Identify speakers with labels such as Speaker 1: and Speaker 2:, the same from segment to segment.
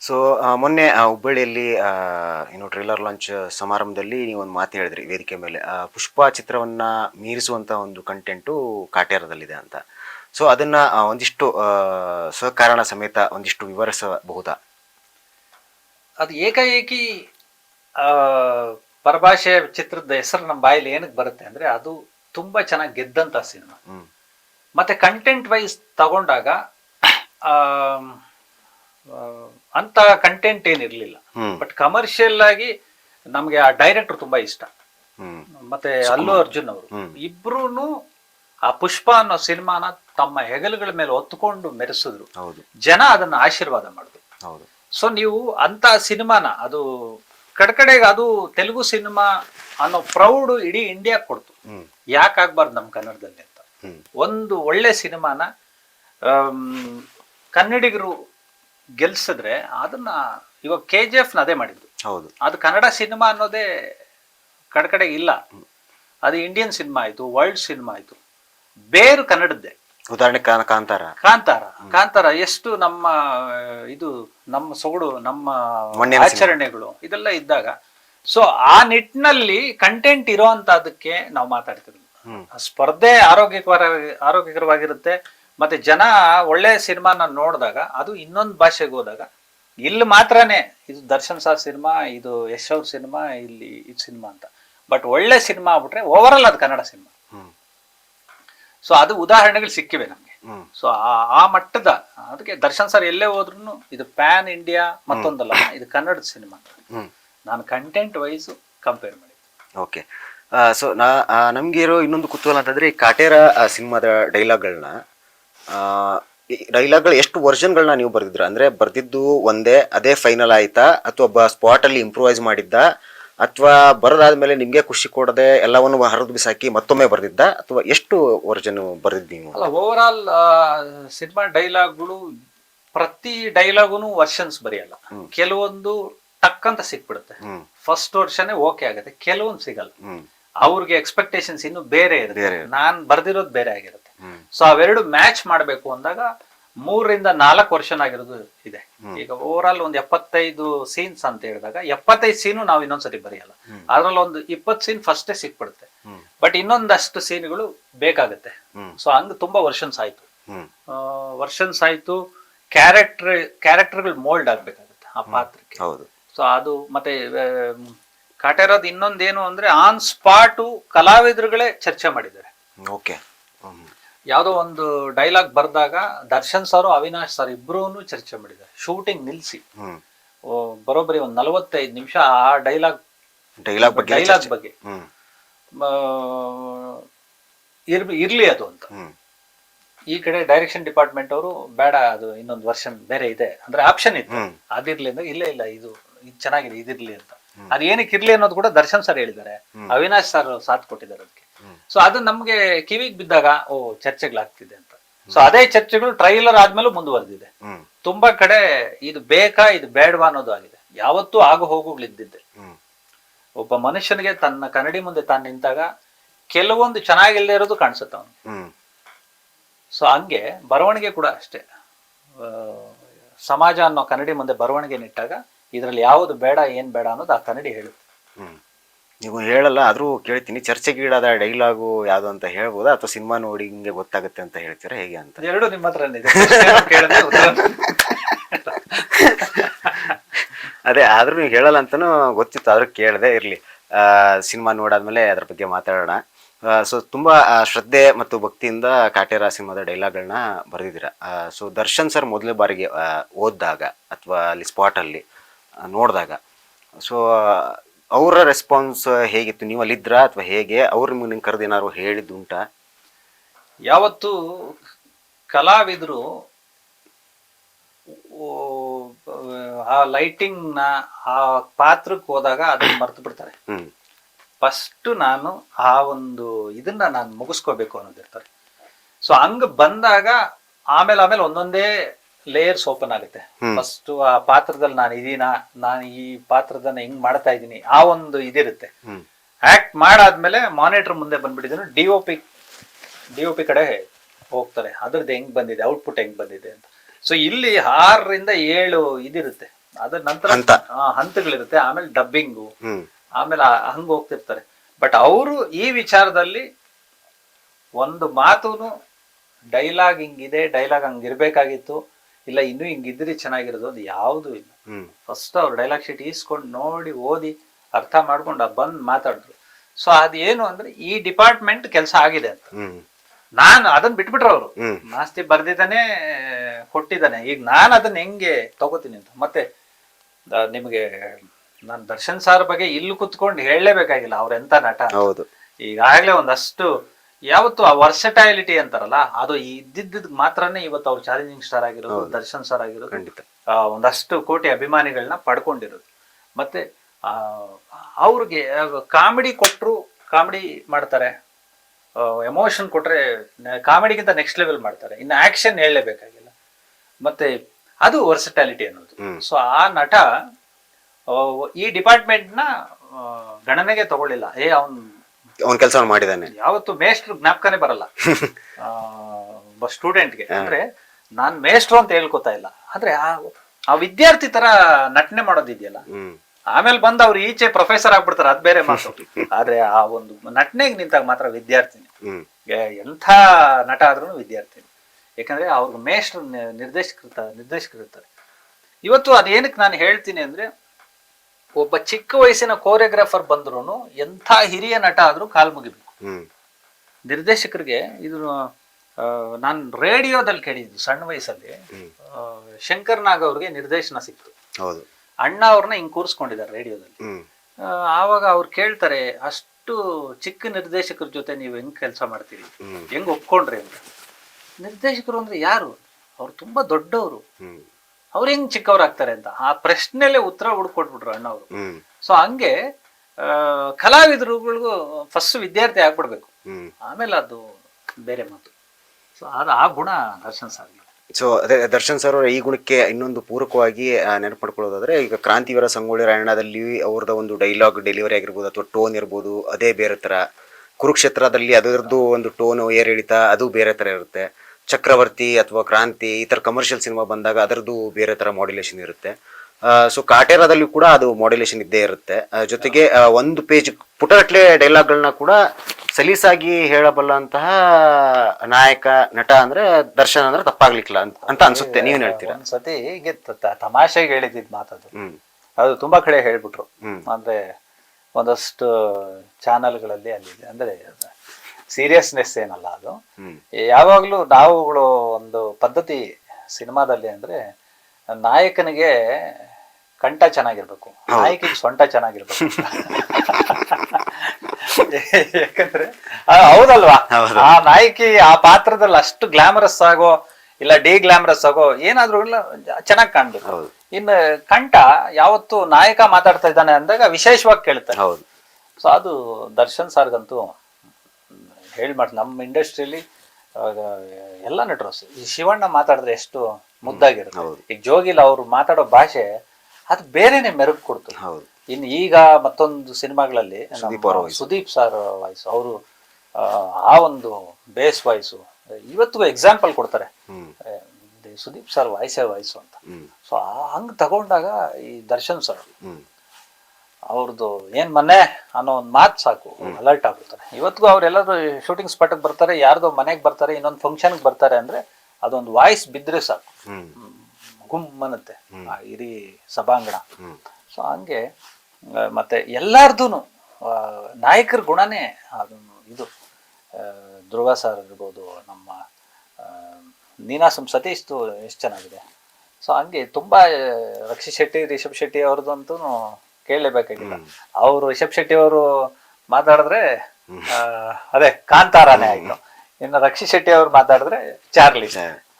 Speaker 1: So ಮೊನ್ನೆ ಆ, ಹುಬ್ಬಳ್ಳಿಯಲ್ಲಿ ಆ, ಏನು ಟ್ರೇಲರ್ ಲಾಂಚ್ ಸಮಾರಂಭದಲ್ಲಿ ನೀವು ಒಂದು ಮಾತು ಹೇಳಿದ್ರಿ ವೇದಿಕೆ ಮೇಲೆ. ಆ, ಪುಷ್ಪ ಚಿತ್ರವನ್ನ ಮೀರಿಸುವಂತ ಒಂದು ಕಂಟೆಂಟು ಕಾಟೇರದಲ್ಲಿದೆ ಅಂತ. ಸೊ ಅದನ್ನ ಆ, ಒಂದಿಷ್ಟು ಆ, ಸಕಾರಣ ಸಮೇತ ಒಂದಿಷ್ಟು ವಿವರಿಸಬಹುದಾ?
Speaker 2: ಅದು ಏಕಾಏಕಿ ಆ, ಪರಭಾಷೆ ಚಿತ್ರದ ಹೆಸರು ನಮ್ಮ ಬಾಯಲ್ಲಿ ಏನಕ್ಕೆ ಬರುತ್ತೆ ಅಂದ್ರೆ ಅದು ತುಂಬಾ ಚೆನ್ನಾಗಿ ಗೆದ್ದಂತ ಸಿನಿಮಾ.
Speaker 1: ಹ್ಮ್.
Speaker 2: ಮತ್ತೆ ಕಂಟೆಂಟ್ ವೈಸ್ ತಗೊಂಡಾಗ ಆಮ್, ಆ, ಅಂತ ಕಂಟೆಂಟ್ ಏನಿರ್ಲಿಲ್ಲ ಬಟ್ ಕಮರ್ಷಿಯಲ್ ಆಗಿ ನಮ್ಗೆ ಆ ಡೈರೆಕ್ಟರ್ ತುಂಬಾ ಇಷ್ಟ. ಮತ್ತೆ ಅಲ್ಲು ಅರ್ಜುನ್ ಅವರು. ಇಬ್ರು ಆ ಪುಷ್ಪ ಅನ್ನೋ ಸಿನಿಮಾನ ತಮ್ಮ ಹೆಗಲುಗಳ ಮೇಲೆ ಒತ್ತುಕೊಂಡು ಮೆರೆಸಿದ್ರು.
Speaker 1: ಹೌದು.
Speaker 2: ಜನ ಅದನ್ನ ಆಶೀರ್ವಾದ ಮಾಡಿದ್ರು.
Speaker 1: ಹೌದು.
Speaker 2: ಸೊ ನೀವು ಅಂತ ಸಿನಿಮಾನ ಅದು ಕಡೆಗೆ ಅದು ತೆಲುಗು ಸಿನಿಮಾ ಅನ್ನೋ ಪ್ರೌಡ್ ಇಡೀ ಇಂಡಿಯಾ ಕೊಡ್ತು. ಯಾಕಾಗ್ಬಾರ್ದು ನಮ್ಮ ಕನ್ನಡದಲ್ಲಿ ಅಂತ. ಒಂದು ಒಳ್ಳೆ ಸಿನಿಮಾನ ಕನ್ನಡಿಗರು ಗೆಲ್ಸಿದ್ರೆ ಅದನ್ನ ಇವಾಗ ಕೆ ಜಿ ಎಫ್ ಅದೇ ಮಾಡಿದ್ರು
Speaker 1: ಹೌದು.
Speaker 2: ಅದು ಕನ್ನಡ ಸಿನಿಮಾ ಅನ್ನೋದೇ ಕಡೆಕಡೆ ಇಲ್ಲ. ಅದು ಇಂಡಿಯನ್ ಸಿನಿಮಾ ಆಯ್ತು ವರ್ಲ್ಡ್ ಸಿನಿಮಾ ಆಯ್ತು. ಬೇರು ಕನ್ನಡದ್ದೇ.
Speaker 1: ಉದಾಹರಣೆ ಕಾಂತಾರ.
Speaker 2: ಕಾಂತಾರ. ಕಾಂತಾರ ಎಷ್ಟು ನಮ್ಮ ಇದು ನಮ್ಮ ಸೊಗಡು ನಮ್ಮ ಆಚರಣೆಗಳು ಇದೆಲ್ಲ ಇದ್ದಾಗ. ಸೊ ಆ ನಿಟ್ಟಿನಲ್ಲಿ ಕಂಟೆಂಟ್ ಇರೋಂತದಕ್ಕೆ ನಾವು ಮಾತಾಡ್ತಿದ್ವಿ ಸ್ಪರ್ಧೆ ಆರೋಗ್ಯಕರ ಆರೋಗ್ಯಕರವಾಗಿರುತ್ತೆ. ಮತ್ತೆ ಜನ ಒಳ್ಳೆ ಸಿನಿಮಾನ ನೋಡಿದಾಗ ಅದು ಇನ್ನೊಂದು ಭಾಷೆಗೆ ಹೋದಾಗ ಇಲ್ಲಿ ಮಾತ್ರನೇ ಇದು ದರ್ಶನ್ ಸಾರ್ ಸಿನಿಮಾ ಇದು ಯಶ್ ಅವ್ರ ಸಿನಿಮಾ ಇಲ್ಲಿ ಇದು ಸಿನಿಮಾ ಅಂತ. ಬಟ್ ಒಳ್ಳೆ ಸಿನಿಮಾ ಆಗ್ಬಿಟ್ರೆ ಓವರ್ ಆಲ್ ಅದು ಕನ್ನಡ ಸಿನಿಮಾ. ಸೊ ಅದು ಉದಾಹರಣೆಗಳು ಸಿಕ್ಕಿವೆ ನಮ್ಗೆ. ಸೊ ಆ ಮಟ್ಟದ ಅದಕ್ಕೆ ದರ್ಶನ್ ಸರ್ ಎಲ್ಲೇ ಹೋದ್ರು ಇದು ಪ್ಯಾನ್ ಇಂಡಿಯಾ ಮತ್ತೊಂದಲ್ಲ ಇದು ಕನ್ನಡದ ಸಿನಿಮಾ. ನಾನು ಕಂಟೆಂಟ್ ವೈಸ್ ಕಂಪೇರ್ ಮಾಡಿ
Speaker 1: ಓಕೆ ಸೊ ನಾ ಆ, ನಮ್ಗೆ ಇರೋ ಇನ್ನೊಂದು ಕುತೂಹಲ ಅಂತಂದ್ರೆ ಈ ಕಾಟೇರ ಸಿನಿಮಾದ ಸಿನಿಮಾದ ಡೈಲಾಗ್ಗಳನ್ನ ಡೈಲಾಗ್ಗಳು ಎಷ್ಟು ವರ್ಷನ್ಗಳನ್ನ ನೀವು ಬರೆದಿದ್ರ? ಅಂದ್ರೆ ಬರ್ದಿದ್ದು ಒಂದೇ ಅದೇ ಫೈನಲ್ ಆಯ್ತಾ? ಅಥವಾ ಒಬ್ಬ ಸ್ಪಾಟ್ ಅಲ್ಲಿ ಇಂಪ್ರೂವೈಸ್ ಮಾಡಿದ್ದ? ಅಥವಾ ಬರೋದಾದ್ಮೇಲೆ ನಿಮ್ಗೆ ಖುಷಿ ಕೊಡದೆ ಎಲ್ಲವನ್ನು ಹರಿದು ಬಿಸಾಕಿ ಮತ್ತೊಮ್ಮೆ ಬರ್ದಿದ್ದ? ಅಥವಾ ಎಷ್ಟು ವರ್ಜನ್ ಬರ್ದಿದ್ದ ನೀವು?
Speaker 2: ಅಲ್ಲ ಓವರ್ ಆಲ್ ಸಿನಿಮಾ ಡೈಲಾಗ್ಗಳು ಪ್ರತಿ ಡೈಲಾಗುನು ವರ್ಷನ್ಸ್ ಬರೆಯಲ್ಲ. ಕೆಲವೊಂದು ಟಕ್ ಅಂತ ಸಿಕ್ಬಿಡುತ್ತೆ ಫಸ್ಟ್ ವರ್ಷನೇ ಓಕೆ ಆಗುತ್ತೆ. ಕೆಲವೊಂದು ಸಿಗಲ್ಲ. ಅವ್ರಿಗೆ ಎಕ್ಸ್ಪೆಕ್ಟೇಷನ್ಸ್ ಇನ್ನು ಬೇರೆ ಇರುತ್ತೆ. ನಾನ್ ಬರ್ದಿರೋದು ಬೇರೆ ಆಗಿರುತ್ತೆ. ಸೊ ಅವೆರಡು ಮ್ಯಾಚ್ ಮಾಡಬೇಕು ಅಂದಾಗ ಮೂರರಿಂದ ನಾಲ್ಕು ವರ್ಷನ್ ಆಗಿರೋದು ಇದೆ ಈಗ ಓವರ್ ಆಲ್ ಒಂದು ಎಪ್ಪತ್ತೈದು ಸೀನ್ಸ್ ಅಂತ ಹೇಳಿದಾಗ ಎಪ್ಪತ್ತೈದು ಸೀನು ನಾವು ಇನ್ನೊಂದ್ಸತಿ ಬರೆಯಲ್ಲ. ಅದರಲ್ಲಿ ಒಂದು ಇಪ್ಪತ್ತು ಸೀನ್ ಫಸ್ಟೇ ಸಿಕ್ಬಿಡುತ್ತೆ. ಬಟ್ ಇನ್ನೊಂದಷ್ಟು ಸೀನ್ಗಳು ಬೇಕಾಗುತ್ತೆ. ಸೊ ಹಂಗ್ ತುಂಬಾ ವರ್ಷನ್ಸ್ ಆಯ್ತು. ವರ್ಷನ್ಸ್ ಆಯ್ತು. ಕ್ಯಾರೆಕ್ಟರ್ ಕ್ಯಾರೆಕ್ಟರ್ಗಳು ಮೋಲ್ಡ್ ಆಗ್ಬೇಕಾಗುತ್ತೆ ಆ ಪಾತ್ರಕ್ಕೆ.
Speaker 1: ಹೌದು.
Speaker 2: ಸೊ ಅದು ಮತ್ತೆ ಕಾಟೇರೋದ್ ಇನ್ನೊಂದೇನು ಅಂದ್ರೆ ಆನ್ ಸ್ಪಾಟು ಕಲಾವಿದರುಗಳೇ ಚರ್ಚೆ ಮಾಡಿದ್ದಾರೆ.
Speaker 1: ಓಕೆ.
Speaker 2: ಯಾವುದೋ ಒಂದು ಡೈಲಾಗ್ ಬರ್ದಾಗ ದರ್ಶನ್ ಸರ್ ಅವಿನಾಶ್ ಸರ್ ಇಬ್ರು ಚರ್ಚೆ ಮಾಡಿದ್ದಾರೆ. ಶೂಟಿಂಗ್ ನಿಲ್ಸಿ. ಬರೋಬ್ಬರಿ ಒಂದು ನಲವತ್ತೈದು ನಿಮಿಷ ಆ ಡೈಲಾಗ್
Speaker 1: ಡೈಲಾಗ್ ಬಗ್ಗೆ
Speaker 2: ಡೈಲಾಗ್ ಬಗ್ಗೆ. ಇರ್ ಇರ್ಲಿ ಅದು ಅಂತ. ಈ ಕಡೆ ಡೈರೆಕ್ಷನ್ ಡಿಪಾರ್ಟ್ಮೆಂಟ್ ಅವರು ಬೇಡ ಅದು ಇನ್ನೊಂದು ವರ್ಷನ್ ಬೇರೆ ಇದೆ. ಅಂದ್ರೆ ಆಪ್ಷನ್ ಇತ್ತು. ಅದಿರ್ಲಿ ಅಂದ್ರೆ ಇಲ್ಲ ಇಲ್ಲ ಇದು ಇದು ಚೆನ್ನಾಗಿದೆ ಇದಿರ್ಲಿ ಅಂತ. ಅದು ಏನಕ್ಕೆ ಇರ್ಲಿ ಅನ್ನೋದು ಕೂಡ ದರ್ಶನ್ ಸರ್ ಹೇಳಿದ್ದಾರೆ. ಅವಿನಾಶ್ ಸರ್ ಸಾಥ್ ಕೊಟ್ಟಿದ್ದಾರೆ ಅದಕ್ಕೆ. ಸೊ ಅದು ನಮ್ಗೆ ಕಿವಿಗೆ ಬಿದ್ದಾಗ ಓ ಚರ್ಚೆಗಳಾಗ್ತಿದೆ ಅಂತ. ಸೊ ಅದೇ ಚರ್ಚೆಗಳು ಟ್ರೈಲರ್ ಆದ್ಮೇಲೂ ಮುಂದುವರೆದಿದೆ. ತುಂಬಾ ಕಡೆ ಇದು ಬೇಕಾ ಇದು ಬೇಡವಾ ಅನ್ನೋದು ಆಗಿದೆ. ಯಾವತ್ತೂ ಆಗು ಹೋಗುಗಳಿದ್ದಿದ್ದೆ ಒಬ್ಬ ಮನುಷ್ಯನಿಗೆ ತನ್ನ ಕನ್ನಡಿ ಮುಂದೆ ತಾನು ನಿಂತಾಗ ಕೆಲವೊಂದು ಚೆನ್ನಾಗಿಲ್ಲದೆ ಇರೋದು ಕಾಣಿಸುತ್ತ ಅವನು ಸೊ ಹಂಗೆ ಬರವಣಿಗೆ ಕೂಡ ಅಷ್ಟೇ. ಸಮಾಜ ಅನ್ನೋ ಕನ್ನಡಿ ಮುಂದೆ ಬರವಣಿಗೆ ನಿಟ್ಟಾಗ ಇದರಲ್ಲಿ ಯಾವುದು ಬೇಡ ಏನ್ ಬೇಡ ಅನ್ನೋದು ಆ ಕನ್ನಡಿ ಹೇಳುತ್ತೆ.
Speaker 1: ನೀವು ಹೇಳಲ್ಲ ಆದರೂ ಕೇಳ್ತೀನಿ. ಚರ್ಚೆಗೀಡಾದ ಡೈಲಾಗು ಯಾವುದು ಅಂತ ಹೇಳ್ಬೋದಾ? ಅಥವಾ ಸಿನಿಮಾ ನೋಡಿ ಹಿಂಗೆ ಗೊತ್ತಾಗುತ್ತೆ ಅಂತ ಹೇಳ್ತೀರಾ? ಹೇಗೆ ಅಂತ?
Speaker 2: ಎರಡು ನಿಮ್ಮ ಹತ್ರ
Speaker 1: ಅದೇ ಆದರೂ ನೀವು ಹೇಳಲ್ಲ ಅಂತಲೂ ಗೊತ್ತಿತ್ತು ಆದರೂ ಕೇಳದೆ ಇರಲಿ. ಸಿನಿಮಾ ನೋಡಾದ್ಮೇಲೆ ಅದ್ರ ಬಗ್ಗೆ ಮಾತಾಡೋಣ. ಸೊ ತುಂಬ ಶ್ರದ್ಧೆ ಮತ್ತು ಭಕ್ತಿಯಿಂದ ಕಾಟೇರ ಸಿನಿಮಾದ ಡೈಲಾಗ್ಗಳನ್ನ ಬರೆದಿದ್ದೀರಾ? ಸೊ ದರ್ಶನ್ ಸರ್ ಮೊದಲನೇ ಬಾರಿಗೆ ಓದಿದಾಗ ಅಥವಾ ಅಲ್ಲಿ ಸ್ಪಾಟಲ್ಲಿ ನೋಡಿದಾಗ ಸೊ ಅವರ ರೆಸ್ಪಾನ್ಸ್ ಹೇಗಿತ್ತು? ನೀವು ಅಲ್ಲಿದ್ರಾ ಅಥವಾ ಹೇಗೆ? ಅವ್ರು ನಿಮ್ಗೆ ನಿಮ್ಗೆ ಕರೆದು ಏನಾದ್ರು ಹೇಳಿದ್ದುಂಟಾ?
Speaker 2: ಯಾವತ್ತು ಕಲಾವಿದರು ಆ ಲೈಟಿಂಗ್ನ ಆ ಪಾತ್ರಕ್ಕೆ ಹೋದಾಗ ಅದನ್ನ ಮರ್ತು ಬಿಡ್ತಾರೆ. ಫಸ್ಟ್ ನಾನು ಆ ಒಂದು ಇದನ್ನ ನಾನು ಮುಗಿಸ್ಕೋಬೇಕು ಅನ್ನೋದಿರ್ತಾರೆ. ಸೊ ಹಂಗ ಬಂದಾಗ ಆಮೇಲೆ ಆಮೇಲೆ ಒಂದೊಂದೇ ಲೇಯರ್ಸ್ ಓಪನ್ ಆಗುತ್ತೆ. ಫಸ್ಟ್ ಆ ಪಾತ್ರದಲ್ಲಿ ನಾನು ಇದೀನಾ ನಾನು ಈ ಪಾತ್ರದನ್ನ ಹೆಂಗ್ ಮಾಡ್ತಾ ಇದ್ದೀನಿ ಆ ಒಂದು ಇದಿರುತ್ತೆ. ಆಕ್ಟ್ ಮಾಡಾದ್ಮೇಲೆ ಮಾನಿಟರ್ ಮುಂದೆ ಬಂದ್ಬಿಟ್ಟಿದ್ರು D DOP P D O P ಕಡೆ ಹೋಗ್ತಾರೆ. ಅದ್ರದ್ದು ಹೆಂಗ್ ಬಂದಿದೆ ಔಟ್ಪುಟ್ ಹೆಂಗ್ ಬಂದಿದೆ ಅಂತ. ಸೊ ಇಲ್ಲಿ ಆರರಿಂದ ಏಳು ಇದಿರುತ್ತೆ. ಅದ್ರ ನಂತರ ಹಂತಗಳಿರುತ್ತೆ. ಆಮೇಲೆ ಡಬ್ಬಿಂಗು ಆಮೇಲೆ ಹಂಗ ಹಂಗ್ ಹೋಗ್ತಿರ್ತಾರೆ. ಬಟ್ ಅವರು ಈ ವಿಚಾರದಲ್ಲಿ ಒಂದು ಮಾತುನು ಡೈಲಾಗ್ ಹಿಂಗಿದೆ ಡೈಲಾಗ್ ಹಂಗ್ ಇರ್ಬೇಕಾಗಿತ್ತು. ಇಲ್ಲ ಇನ್ನೂ ಹಿಂಗಿದ್ರೆ ಚೆನ್ನಾಗಿರೋದು ಅದು ಯಾವುದೂ ಇಲ್ಲ. ಫಸ್ಟ್ ಅವ್ರು ಡೈಲಾಗ್ ಶೀಟ್ ಈಸ್ಕೊಂಡು ನೋಡಿ ಓದಿ ಅರ್ಥ ಮಾಡ್ಕೊಂಡು ಬಂದು ಮಾತಾಡಿದ್ರು ಸೊ ಅದೇನು ಅಂದ್ರೆ ಈ ಡಿಪಾರ್ಟ್ಮೆಂಟ್ ಕೆಲಸ ಆಗಿದೆ ಅಂತ. ನಾನು ಅದನ್ನ ಬಿಟ್ಬಿಟ್ರು ಅವರು. ಮಾಸ್ತಿ ಬರ್ದಿದ್ದಾನೆ ಕೊಟ್ಟಿದ್ದಾನೆ. ಈಗ ನಾನು ಅದನ್ನ ಹೆಂಗೆ ತಗೋತೀನಿ ಅಂತ. ಮತ್ತೆ ನಿಮಗೆ ನಾನು ದರ್ಶನ್ ಸಾರ್ ಬಗ್ಗೆ ಇಲ್ಲಿ ಕುತ್ಕೊಂಡು ಹೇಳಲೇಬೇಕಾಗಿಲ್ಲ ಅವ್ರ ಎಂತ ನಟ.
Speaker 1: ಹೌದು.
Speaker 2: ಈಗಾಗಲೇ ಒಂದಷ್ಟು ಯಾವತ್ತು ಆ ವರ್ಸಟೈಲಿಟಿ ಅಂತಾರಲ್ಲ ಅದು ಇದ್ದಿದ್ದ ಮಾತ್ರನೇ ಇವತ್ತು ಅವ್ರು ಚಾಲೆಂಜಿಂಗ್ ಸ್ಟಾರ್ ಆಗಿರೋದು ದರ್ಶನ್ ಸ್ಟಾರ್ ಆಗಿರೋದು.
Speaker 1: ಖಂಡಿತ.
Speaker 2: ಒಂದಷ್ಟು ಕೋಟಿ ಅಭಿಮಾನಿಗಳನ್ನ ಪಡ್ಕೊಂಡಿರೋದು. ಮತ್ತೆ ಅವ್ರಿಗೆ ಕಾಮಿಡಿ ಕೊಟ್ಟರು ಕಾಮಿಡಿ ಮಾಡ್ತಾರೆ. ಎಮೋಷನ್ ಕೊಟ್ರೆ ಕಾಮಿಡಿಗಿಂತ ನೆಕ್ಸ್ಟ್ ಲೆವೆಲ್ ಮಾಡ್ತಾರೆ. ಇನ್ನು ಆಕ್ಷನ್ ಹೇಳಲೇಬೇಕಾಗಿಲ್ಲ. ಮತ್ತೆ ಅದು ವರ್ಸಟ್ಯಾಲಿಟಿ ಅನ್ನೋದು. ಸೊ ಆ ನಟ ಈ ಡಿಪಾರ್ಟ್ಮೆಂಟ್ನ ಗಣನೆಗೆ ತಗೊಳ್ಳಿಲ್ಲ. ಏ ಅವ್ನ್
Speaker 1: ಅವನ್ ಕೆಲಸ ಮಾಡಿದಾನೆ
Speaker 2: ಯಾವತ್ತು ಮೇಷ್ಟ್ರು ಜ್ಞಾಪಕನೇ ಬರಲ್ಲ. ಸ್ಟೂಡೆಂಟ್ಗೆ ಅಂದ್ರೆ ನಾನ್ ಮೇಷ್ಟ್ರು ಅಂತ ಹೇಳ್ಕೊತಾ ಇಲ್ಲ. ಆದ್ರೆ ಆ ಆ ವಿದ್ಯಾರ್ಥಿ ತರ ನಟನೆ ಮಾಡೋದಿದೆಯಲ್ಲ.
Speaker 1: ಹ್ಮ್.
Speaker 2: ಆಮೇಲೆ ಬಂದು ಅವ್ರು ಈಚೆ ಪ್ರೊಫೆಸರ್ ಆಗ್ಬಿಡ್ತಾರೆ ಅದ್ ಬೇರೆ ಮಾತು. ಆದ್ರೆ ಆ ಒಂದು ನಟನೆಗೆ ನಿಂತಾಗ ಮಾತ್ರ ವಿದ್ಯಾರ್ಥಿನಿ.
Speaker 1: ಹ್ಮ್.
Speaker 2: ಎ- ಎಂಥ ನಟ ಆದ್ರೂ ವಿದ್ಯಾರ್ಥಿನಿ. ಯಾಕಂದ್ರೆ ಅವ್ರಿಗೆ ಮೇಷ್ಟ್ರು ನಿ- ನಿರ್ದೇಶಕರು ನಿರ್ದೇಶಕರು ಇರ್ತಾರೆ ಇವತ್ತು ಅದೇನಕ್ಕೆ ನಾನು ಹೇಳ್ತೀನಿ ಅಂದ್ರೆ ಒಬ್ಬ ಚಿಕ್ಕ ವಯಸ್ಸಿನ ಕೋರಿಯೋಗ್ರಾಫರ್ ಬಂದ್ರು ಎಂಥ ಹಿರಿಯ ನಟ ಆದ್ರೂ ಕಾಲ್ ಮುಗಿಬೇಕು. ನಿರ್ದೇಶಕರಿಗೆ ಇದು ನಾನು ರೇಡಿಯೋದಲ್ಲಿ ಕೇಳಿದ್ದು ಸಣ್ಣ ವಯಸ್ಸಲ್ಲಿ ಶಂಕರ್ ನಾಗ್ ಅವ್ರಿಗೆ ನಿರ್ದೇಶನ ಸಿಕ್ತು.
Speaker 1: ಹೌದು.
Speaker 2: ಅಣ್ಣ ಅವ್ರನ್ನ ಹಿಂಗ್ ಕೂರಿಸ್ಕೊಂಡಿದ್ದಾರೆ ರೇಡಿಯೋದಲ್ಲಿ. ಆವಾಗ ಅವ್ರು ಕೇಳ್ತಾರೆ ಅಷ್ಟು ಚಿಕ್ಕ ನಿರ್ದೇಶಕರ ಜೊತೆ ನೀವು ಹೆಂಗ್ ಕೆಲಸ ಮಾಡ್ತೀರಿ? ಹೆಂಗ್ ಒಪ್ಕೊಂಡ್ರಿ ಅಂತ. ನಿರ್ದೇಶಕರು ಅಂದ್ರೆ ಯಾರು? ಅವ್ರು ತುಂಬಾ ದೊಡ್ಡವರು. ಅವ್ರು ಹೆಂಗ್ ಚಿಕ್ಕವ್ರಾಗ್ತಾರೆ ಅಂತ. ಆ ಪ್ರಶ್ನೆಲೆ ಉತ್ತರ ಹುಡ್ಕೊಟ್ಬಿಟ್ರು ಅಣ್ಣ ಅವರು ಸೊ ಹಂಗೆ ಕಲಾವಿದರುಗಳಿಗೂ ಫಸ್ಟ್ ವಿದ್ಯಾರ್ಥಿ ಆಗ್ಬಿಡ್ಬೇಕು. ಆಮೇಲೆ ಅದು ಬೇರೆ ಮಾತು. ಸೊ ಅದು ಆ ಗುಣ ದರ್ಶನ್ ಸರ್
Speaker 1: ಸೊ ಅದೇ ದರ್ಶನ್ ಸರ್ ಅವರ ಈ ಗುಣಕ್ಕೆ ಇನ್ನೊಂದು ಪೂರಕವಾಗಿ ನೆನಪು ಮಾಡ್ಕೊಳ್ಳೋದಾದ್ರೆ ಈಗ ಕ್ರಾಂತಿವೀರ ಸಂಗೊಳ್ಳಿ ರಾಯಣ್ಣದಲ್ಲಿ ಅವ್ರದ ಒಂದು ಡೈಲಾಗ್ ಡೆಲಿವರಿ ಆಗಿರ್ಬೋದು ಅಥವಾ ಟೋನ್ ಇರ್ಬೋದು ಅದೇ ಬೇರೆ ತರ. ಕುರುಕ್ಷೇತ್ರದಲ್ಲಿ ಅದರದ್ದು ಒಂದು ಟೋನು ಏರಿಳಿತ ಅದು ಬೇರೆ ತರ ಇರುತ್ತೆ. ಚಕ್ರವರ್ತಿ ಅಥವಾ ಕ್ರಾಂತಿ ಈ ತರ ಕಮರ್ಷಿಯಲ್ ಸಿನಿಮಾ ಬಂದಾಗ ಅದರದ್ದು ಬೇರೆ ತರ ಮಾಡ್ಯುಲೇಷನ್ ಇರುತ್ತೆ. ಸೊ ಕಾಟೇರಾದಲ್ಲಿ ಕೂಡ ಅದು ಮಾಡ್ಯುಲೇಷನ್ ಇದ್ದೇ ಇರುತ್ತೆ. ಜೊತೆಗೆ ಒಂದು ಪೇಜ್ ಪುಟಗಟ್ಲೆ ಡೈಲಾಗ್ಗಳನ್ನ ಕೂಡ ಸಲೀಸಾಗಿ ಹೇಳಬಲ್ಲಂತಹ ನಾಯಕ ನಟ ಅಂದ್ರೆ ದರ್ಶನ್ ಅಂದ್ರೆ ತಪ್ಪಾಗ್ಲಿಕ್ಕಿಲ್ಲ ಅಂತ ಅಂತ ಅನ್ಸುತ್ತೆ. ನೀವ್ ಹೇಳ್ತೀರಾ?
Speaker 2: ಸತಿ ಹೀಗೆ ತಮಾಷೆಗೆ ಹೇಳಿದ್ ಮಾತದು ಅದು. ತುಂಬಾ ಕಡೆ ಹೇಳ್ಬಿಟ್ರು. ಅಂದ್ರೆ ಒಂದಷ್ಟು ಚಾನಲ್ಗಳಲ್ಲಿ ಅಲ್ಲಿ. ಅಂದ್ರೆ ಸೀರಿಯಸ್ನೆಸ್ ಏನಲ್ಲ ಅದು. ಯಾವಾಗಲೂ ನಾವುಗಳು ಒಂದು ಪದ್ಧತಿ ಸಿನಿಮಾದಲ್ಲಿ ಅಂದ್ರೆ ನಾಯಕನಿಗೆ ಕಂಠ ಚೆನ್ನಾಗಿರ್ಬೇಕು. ನಾಯಕಿಗೆ ಸೊಂಟ ಚೆನ್ನಾಗಿರ್ಬೇಕು. ಯಾಕಂದ್ರೆ ಹೌದಲ್ವಾ? ಆ ನಾಯಕಿ ಆ ಪಾತ್ರದಲ್ಲಿ ಅಷ್ಟು ಗ್ಲಾಮರಸ್ ಆಗೋ ಇಲ್ಲ ಡಿ ಗ್ಲಾಮರಸ್ ಆಗೋ ಏನಾದ್ರೂ ಇಲ್ಲ ಚೆನ್ನಾಗಿ ಕಾಣ್ಬೇಕು.
Speaker 1: ಹೌದು.
Speaker 2: ಇನ್ನು ಕಂಠ ಯಾವತ್ತು ನಾಯಕ ಮಾತಾಡ್ತಾ ಇದ್ದಾನೆ ಅಂದಾಗ ವಿಶೇಷವಾಗಿ ಕೇಳ್ತಾರೆ.
Speaker 1: ಹೌದು.
Speaker 2: ಸೊ ಅದು ದರ್ಶನ್ ಸಾರ್ಗಂತೂ ಹೇಳಿ ಮಾಡಿ ನಮ್ಮ ಇಂಡಸ್ಟ್ರಿಯಲ್ಲಿ ಎಲ್ಲ ನಟರು. ಈ ಶಿವಣ್ಣ ಮಾತಾಡಿದ್ರೆ ಎಷ್ಟು ಮುದ್ದಾಗಿರುತ್ತೆ. ಈಗ ಜೋಗಿಲ್ ಅವ್ರು ಮಾತಾಡೋ ಭಾಷೆ ಅದು ಬೇರೆನೆ ಮೆರುಗು ಕೊಡ್ತು. ಇನ್ನು ಈಗ ಮತ್ತೊಂದು ಸಿನಿಮಾಗಳಲ್ಲಿ
Speaker 1: ಸುದೀಪ್
Speaker 2: ಸರ್ ವಾಯ್ಸ್ ಅವರು ಆ ಒಂದು ಬೇಸ್ ವಾಯ್ಸು ಇವತ್ತಿಗೂ ಎಕ್ಸಾಂಪಲ್ ಕೊಡ್ತಾರೆ. ಸುದೀಪ್ ಸರ್ ವಾಯ್ಸೇ ವಾಯ್ಸು ಅಂತ. ಸೊ ಹಂಗ್ ತಗೊಂಡಾಗ ಈ ದರ್ಶನ್ ಸರ್ ಅವ್ರದ್ದು ಏನ್ ಮನೆ ಅನ್ನೋ ಒಂದು ಮಾತು ಸಾಕು ಅಲರ್ಟ್ ಆಗ್ಬಿಡ್ತಾರೆ. ಇವತ್ತಿಗೂ ಅವ್ರೆಲ್ಲರೂ ಶೂಟಿಂಗ್ ಸ್ಪಾಟ್ಗೆ ಬರ್ತಾರೆ ಯಾರ್ದೋ ಮನೆಗೆ ಬರ್ತಾರೆ ಇನ್ನೊಂದು ಫಂಕ್ಷನ್ಗೆ ಬರ್ತಾರೆ ಅಂದ್ರೆ ಅದೊಂದು ವಾಯ್ಸ್ ಬಿದ್ರೆ ಸಾಕು. ಗುಮ್ ಅನ್ನತ್ತೆ. ಆ ಇಡೀ ಸಭಾಂಗಣ. ಸೊ ಹಂಗೆ ಮತ್ತೆ ಎಲ್ಲಾರ್ದು ನಾಯಕರ ಗುಣನೇ ಅದನ್ನು ಇದು. ಧ್ರುವ ಸರ್ ಇರ್ಬೋದು ನಮ್ಮ ನೀನಾಸಂ ಸತೀಶ್ದು ಎಷ್ಟು ಚೆನ್ನಾಗಿದೆ. ಸೊ ಹಂಗೆ ತುಂಬಾ ರಕ್ಷಿ ರಕ್ಷಿತ್ ಶೆಟ್ಟಿ ರಿಷಭ್ ಶೆಟ್ಟಿ ಅವ್ರದ್ದಂತೂ ಕೇಳಲೇಬೇಕಾಗಿಲ್ಲ. ಅವರು ರಿಷಬ್ ಶೆಟ್ಟಿ ಅವರು ಮಾತಾಡಿದ್ರೆ ಆ, ಅದೇ ಕಾಂತಾರಾನೇ ಆಯ್ತು. ಇನ್ನು ರಕ್ಷಿ ಶೆಟ್ಟಿ ಅವರು ಮಾತಾಡಿದ್ರೆ ಚಾರ್ಲಿ.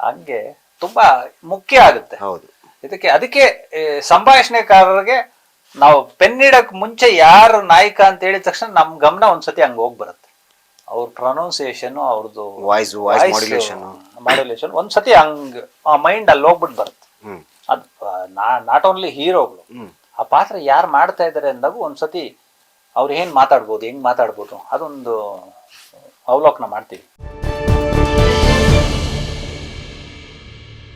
Speaker 2: ಹಂಗೆ ತುಂಬಾ ಮುಖ್ಯ ಆಗುತ್ತೆ.
Speaker 1: ಹೌದು.
Speaker 2: ಇದಕ್ಕೆ ಅದಕ್ಕೆ ಸಂಭಾಷಣೆಕಾರರಿಗೆ ನಾವು ಪೆನ್ನಿಡಕ್ ಮುಂಚೆ ಯಾರು ನಾಯಕ ಅಂತ ಹೇಳಿದ ತಕ್ಷಣ ನಮ್ ಗಮನ ಒಂದ್ಸತಿ ಹಂಗ ಹೋಗ್ ಬರುತ್ತೆ ಅವ್ರ ಪ್ರೊನೌನ್ಸಿಯೇಷನ್ ಅವ್ರದ್ದು
Speaker 1: ವಾಯ್ಸ್ ವಾಯ್ಸ್ ಮಾಡ್ಯುಲೇಷನ್
Speaker 2: ಮಾಡ್ಯುಲೇಷನ್ ಒಂದ್ಸತಿ ಹಂಗ್ ಆ ಮೈಂಡ್ ಅಲ್ಲಿ ಹೋಗ್ಬಿಟ್ಟು ಬರುತ್ತೆ.
Speaker 1: ಹ್ಮ್.
Speaker 2: ಅದ್ ನಾಟ್ ಓನ್ಲಿ ಹೀರೋಗಳು.
Speaker 1: ಹ್ಮ್.
Speaker 2: ಆ ಪಾತ್ರ ಯಾರು ಮಾಡ್ತಾ ಇದ್ದಾರೆ ಅಂದಾಗ ಒಂದ್ಸತಿ ಅವ್ರು ಏನು ಮಾತಾಡ್ಬೋದು, ಹೆಂಗ್ ಮಾತಾಡ್ಬೋದು, ಅದೊಂದು ಅವಲೋಕನ ಮಾಡ್ತೀವಿ.